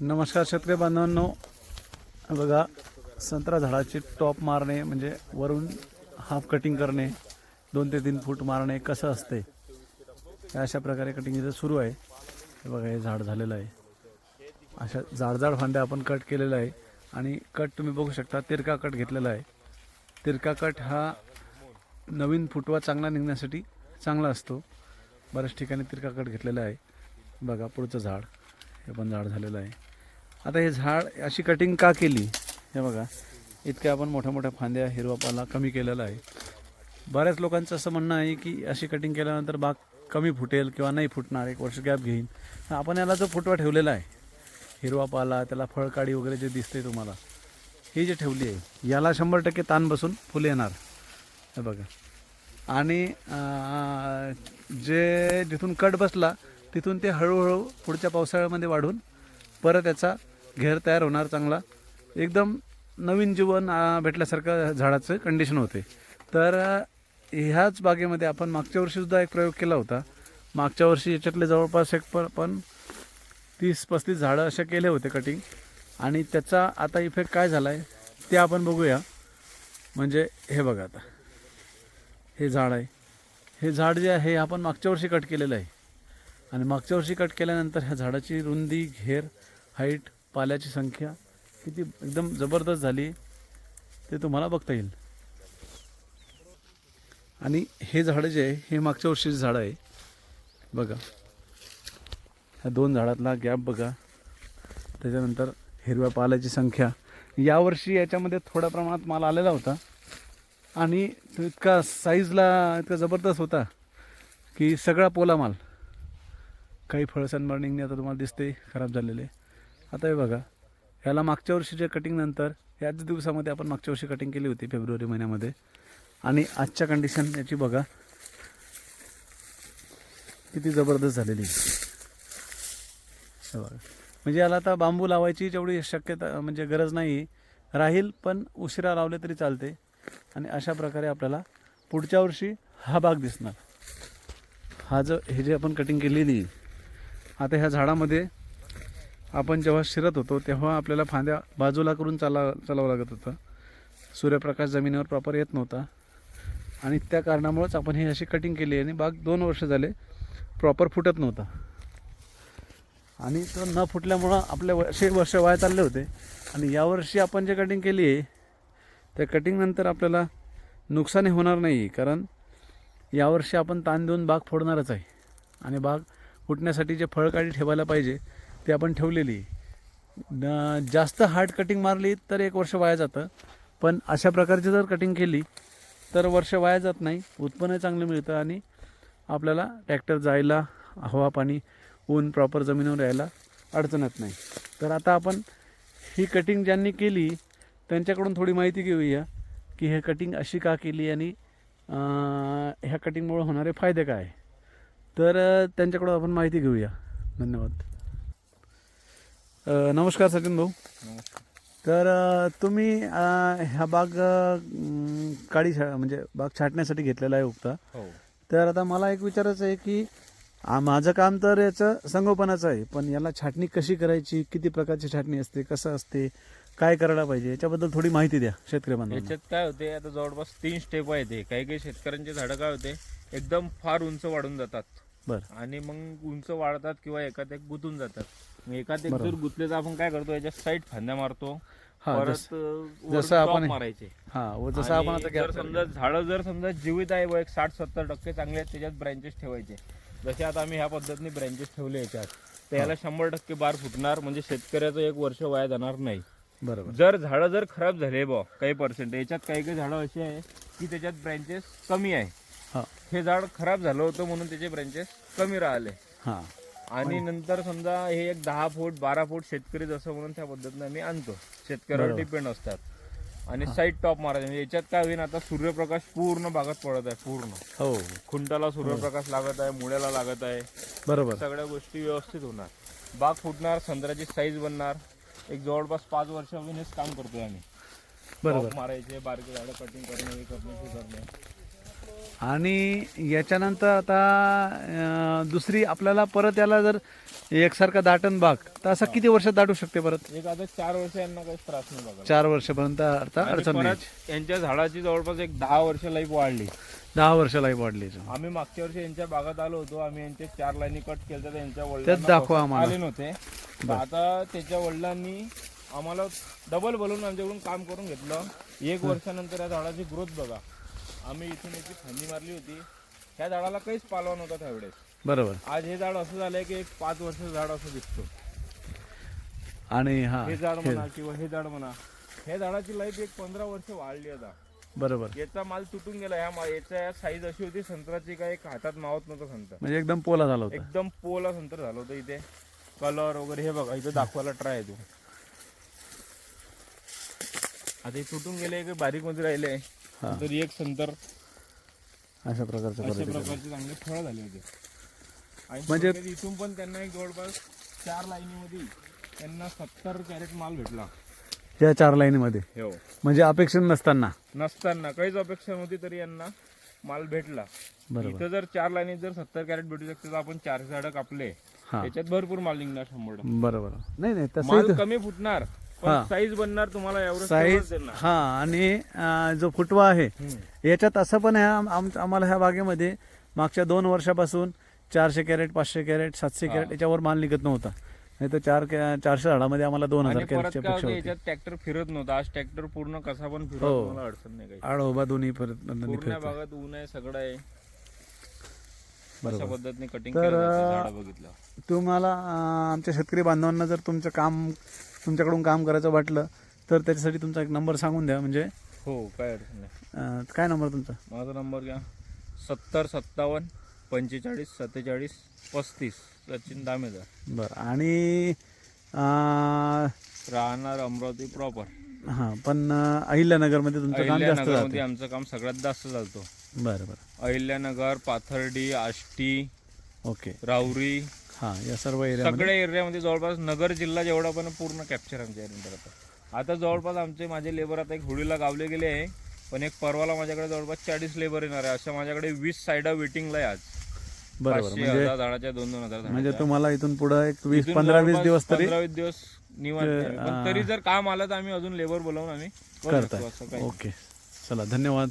नमस्कार शेतकरी बांधवांनो. बघा संत्रा झाडाची टॉप मारणे म्हणजे वरून हाफ कटिंग करणे दोन ते तीन फूट मारणे कसं असते? अशा प्रकारे कटिंग इथं सुरू आहे. हे बघा हे झाड झालेलं आहे. अशा जाडजाड फांद्या आपण कट केलेलं आहे. आणि कट तुम्ही बघू शकता तिरका कट घेतलेला आहे. तिरका कट हा नवीन फुटवा चांगला निघण्यासाठी चांगला असतो. बऱ्याच ठिकाणी तिरका कट घेतलेला आहे. बघा पुढचं झाड. हे पण झाड झालेलं आहे. आता हे झाड अशी कटिंग का केली? हे बघा. इतक्या आपण मोठ्या मोठ्या फांद्या हिरवा पाला कमी केलेला आहे. बऱ्याच लोकांचं असं म्हणणं आहे की अशी कटिंग केल्यानंतर बाग कमी फुटेल किंवा नाही फुटणार एक वर्ष गॅप घेईन. आपण याला जो फुटवा ठेवलेला आहे हिरवा पाला त्याला फळकाडी वगैरे जे दिसते तुम्हाला ही जी ठेवली आहे याला शंभर टक्के ताण बसून फुले येणार. हे बघा. आणि जे जिथून कट बसला तिथून ते हळूहळू पुढच्या पावसाळ्यामध्ये वाढून परत याचा घेर तयार होणार चांगला. एकदम नवीन जीवन भेटल्यासारखं झाडाचं कंडिशन होते. तर ह्याच बागेमध्ये आपण मागच्या वर्षीसुद्धा एक प्रयोग केला होता. मागच्या वर्षी याच्यातले जवळपास एक प- पण तीस पस्तीस झाडं असे केले होते कटिंग आणि त्याचा आता इफेक्ट काय झाला आहे ते आपण बघूया. म्हणजे हे बघा आता. हे झाड आहे. हे झाड जे आहे हे आपण मागच्या वर्षी कट केलेलं आहे. आणि मागच्या वर्षी कट केल्यानंतर ह्या झाडाची रुंदी घेर हाईट पाल्याची संख्या किती एकदम जबरदस्त झाली ते तुम्हाला बघता येईल. आणि हे झाडं जे आहे हे मागच्या वर्षीचं झाड आहे. बघा. ह्या दोन झाडातला गॅप बघा. त्याच्यानंतर हिरव्या पाल्याची संख्या. यावर्षी याच्यामध्ये थोड्या प्रमाणात माल आलेला होता. आणि इतका साईजला इतका जबरदस्त होता की सगळा पोला माल काही फळ सनबर्निंगने आता तुम्हाला दिसते खराब झालेले. आता हे बघा ह्याला मागच्या वर्षीच्या कटिंगनंतर याच दिवसामध्ये आपण मागच्या वर्षी कटिंग केली होती फेब्रुवारी महिन्यामध्ये. आणि आजच्या कंडिशन याची बघा किती जबरदस्त झालेली. आहे. बघा. म्हणजे याला आता बांबू लावायची जेवढी शक्यता म्हणजे गरज नाही राहील पण उशिरा लावले तरी चालते. आणि अशा प्रकारे आपल्याला पुढच्या वर्षी हा भाग दिसणार. हा जो हे जे आपण कटिंग केलेली आहे, आता ह्या झाडामध्ये आपण जेव्हा शिरत होतो तेव्हा आपल्याला फांद्या बाजूला करून चाला चालावं लागत होतं. सूर्यप्रकाश जमिनीवर प्रॉपर येत नव्हता. आणि त्या कारणामुळेच आपण ही अशी कटिंग केली आणि बाग दोन वर्ष झाले प्रॉपर फुटत नव्हता. आणि तो न फुटल्यामुळं आपले वर्षे वर्ष वाया चालले होते. आणि यावर्षी आपण जे कटिंग केली आहे त्या कटिंगनंतर आपल्याला नुकसानही होणार नाही कारण यावर्षी आपण ताण देऊन बाग फोडणारच आहे. आणि बाग फुटण्यासाठी जे फळकाडी ठेवायला पाहिजे ते आपण ठेवलेली. न जास्त हार्ड कटिंग मारली तर एक वर्ष वाया जातं. पण अशा प्रकारची जर कटिंग केली तर वर्ष वाया जात नाही उत्पन्न चांगलं मिळतं आणि आपल्याला ट्रॅक्टर जायला हवा पाणी ऊन प्रॉपर जमिनीवर यायला अडचण येत नाही. तर आता आपण ही कटिंग ज्यांनी केली त्यांच्याकडून थोडी माहिती घेऊया की हे कटिंग अशी का केली आणि ह्या कटिंगमुळे होणारे फायदे काय? तर त्यांच्याकडून आपण माहिती घेऊया. धन्यवाद. नमस्कार सचिन भाऊ. तर तुम्ही ह्या बाग काळी छा म्हणजे बाग छाटण्यासाठी घेतलेला आहे उक्ता. हो. तर आता मला एक विचारायचं आहे की माझं काम तर याचं संगोपनाचं आहे पण याला छाटणी कशी करायची? किती प्रकारची छाटणी असते? कसं असते? काय करायला पाहिजे? याच्याबद्दल थोडी माहिती द्या शेतकरी याच्यात काय होते आता जवळपास तीन स्टेप आहेत हे. काही काही शेतकऱ्यांचे झाडं काय होते एकदम फार उंच वाढून जातात. बरं. आणि मग उंच वाढतात किंवा एकात एक गुंतून जातात. मग एकात एक बरोबर. जर गुंतले तर आपण काय करतो याच्या साईड फांद्या मारतो. हा परत जस- अं, जसं वर top आपण- मारायचे. हा व जसं आपण आणि जर समजा झाडं जर समजा जीवित आहे व एक साठ सत्तर टक्के चांगले आहेत त्याच्यात ब्रँचेस ठेवायचे. जसे आता आम्ही ह्या पद्धतीने ब्रँचेस ठेवले याच्यात तर याला शंभर टक्के बार फुटणार म्हणजे शेतकऱ्याचं एक वर्ष वाया जाणार नाही. बरोबर. जर झाडं जर खराब झाले बा काही पर्सेंट याच्यात काही काही झाडं अशी आहे की त्याच्यात ब्रँचेस कमी आहे. हा हे झाड खराब झालं होतं म्हणून त्याचे ब्रँचेस कमी राहिले. हा. आणि नंतर समजा हे एक दहा फूट बारा फूट शेतकरी जसं म्हणून त्या पद्धतीने आम्ही आणतो. शेतकऱ्यावर. डिपेंड असतात. आणि साईड टॉप मारायचे. म्हणजे याच्यात काय होईल आता सूर्यप्रकाश पूर्ण भागात पडत आहे पूर्ण. हो. खुंटाला सूर्यप्रकाश लागत आहे मुळ्याला लागत आहे. बरोबर. सगळ्या गोष्टी व्यवस्थित होणार. बाग फुटणार संत्र्याची साईज बनणार. एक जवळपास पाच वर्षापासून हेच काम करतोय आम्ही. बरोबर. मारायचे बारके झाडं कटिंग करणे हे करणे ते करणे. आणि याच्यानंतर आता दुसरी आपल्याला परत याला जर एकसारखा दाटन बाग तर असं किती वर्षात दाटू शकते परत? एक आता चार वर्ष यांना काही त्रास नाही बघा. चार वर्षापर्यंत अडचण नाही. परत यांच्या झाडाची जवळपास एक दहा वर्ष लाईफ वाढली. दहा वर्ष लाईफ वाढली. आम्ही मागच्या वर्षी यांच्या बागात आलो होतो आम्ही यांचे चार लाईनी कट केल्या तर यांच्या वडिलांना दाखवा आम्हाला. आले नव्हते. तर आता त्याच्या वडिलांनी आम्हाला डबल बोलून आमच्याकडून काम करून घेतलं. एक वर्षानंतर या झाडाची ग्रोथ बघा. आम्ही इथून याची फांदी मारली होती ह्या झाडाला काहीच पालवा नव्हता त्यावेळेस. बरोबर. आज हे झाड असं झालंय की एक पाच वर्षाचं झाड असं दिसतो. आणि हा हे झाड म्हणा किंवा हे झाड म्हणा हे झाडाची लाईफ एक पंधरा वर्ष वाढली आता. बरोबर. याचा माल तुटून गेला ह्या मा- याचा साईज अशी होती संत्राची काय एक हातात मावत नव्हतं संत्र. म्हणजे एकदम पोला झाला होता. एकदम पोला संत्र झालं होतं इथे. कलर वगैरे हे बघा इथे दाखवायला ट्राय आहे तू. आता तुटून गेले की बारीकमध्ये राहिले. हा. तरी एक संतर अशा प्रकारचं अशा प्रकारचे चांगले फळ झाले होते. आणि म्हणजे- थोडक्यात इथून पण त्यांना एक जवळपास चार लाईनीमध्ये त्यांना सत्तर कॅरेट माल भेटला. या चार लाईनीमध्ये? हो. म्हणजे अपेक्षा नसताना? नसताना. काहीच अपेक्षा नव्हती तरी यांना माल भेटला. बरोबर. इथं जर चार लाईनीत जर सत्तर कॅरेट भेटू शकते तर आपण चार झाडं कापले. हा. त्याच्यात भरपूर माल निघणार शंभर टक्के. बरोबर. नाही नाही माल कमी फुटणार. हा. साईज बनणार तुम्हाला एवढं साईज हा आणि अं, जो फुटवा आहे. याच्यात असं पण आहे आम- आम- आम्हाला ह्या बागेमध्ये मागच्या दोन वर्षापासून चारशे कॅरेट पाचशे कॅरेट सातशे कॅरेट याच्यावर माल निघत नव्हता नाही तर चार कॅ- चारशे झाडामध्ये आम्हाला दोन आणि हजार परत कॅरेटची काय अपेक्षा होतं होती याच्यात ट्रॅक्टर फिरत नव्हता आज ट्रॅक्टर पूर्ण कसा पण फिरत हो. तुम्हाला अडचण नाही काही आड उभा दोन्ही परत पूर्ण फिरतं. भागात ऊन आहे सगळं आहे अशा बरोबर. पद्धतीने कटिंग तर, बघितलं. तुम्हाला अं, आमच्या शेतकरी बांधवांना जर तुमचं काम तुमच्याकडून काम करायचं वाटलं तर त्याच्यासाठी तुमचा एक नंबर सांगून द्या म्हणजे? हो काय अडचण नाही. अं, काय नंबर तुमचा? माझा नंबर घ्या. सत्तर सत्तावन्न पंचेचाळीस सत्तेचाळीस पस्तीस सचिन दामेदार. बरं आणि अं, राहणार अमरावती प्रॉपर हां पण अं, अहिल्यानगरमध्ये तुमचं काम जास्त जातं. आमचं काम सगळ्यात जास्त चालतो. बरं बरं. अहिल्यानगर पाथर्डी आष्टी ओके. राऊरी. हां या सर्व एरियामध्ये सगळ्या एरियामध्ये जवळपास नगर जिल्हा जेवढा पण पूर्ण कॅप्चर आमच्या एरियात आता. आता जवळपास आमचे माझे लेबर आता एक होळीला गावले गेले आहे. पण एक परवाला माझ्याकडे जवळपास चाळीस लेबर येणार आहे. अशा माझ्याकडे वीस साईडा वेटिंगला आहे आज. बरोबर पाचशे म्हणजे हजार झाडाच्या दोन दोन हजार म्हणजे झाडाच्या. तुम्हाला इथून पुढे एक वीस इथून पंधरा वीस जवळपास दिवस तरी पंधरा वीस दिवस निवांत आहे. पण तरी जर काम आलं तर आम्ही अजून लेबर बोलावून आम्ही करू शकतो असं करताय काही ओके. चला धन्यवाद.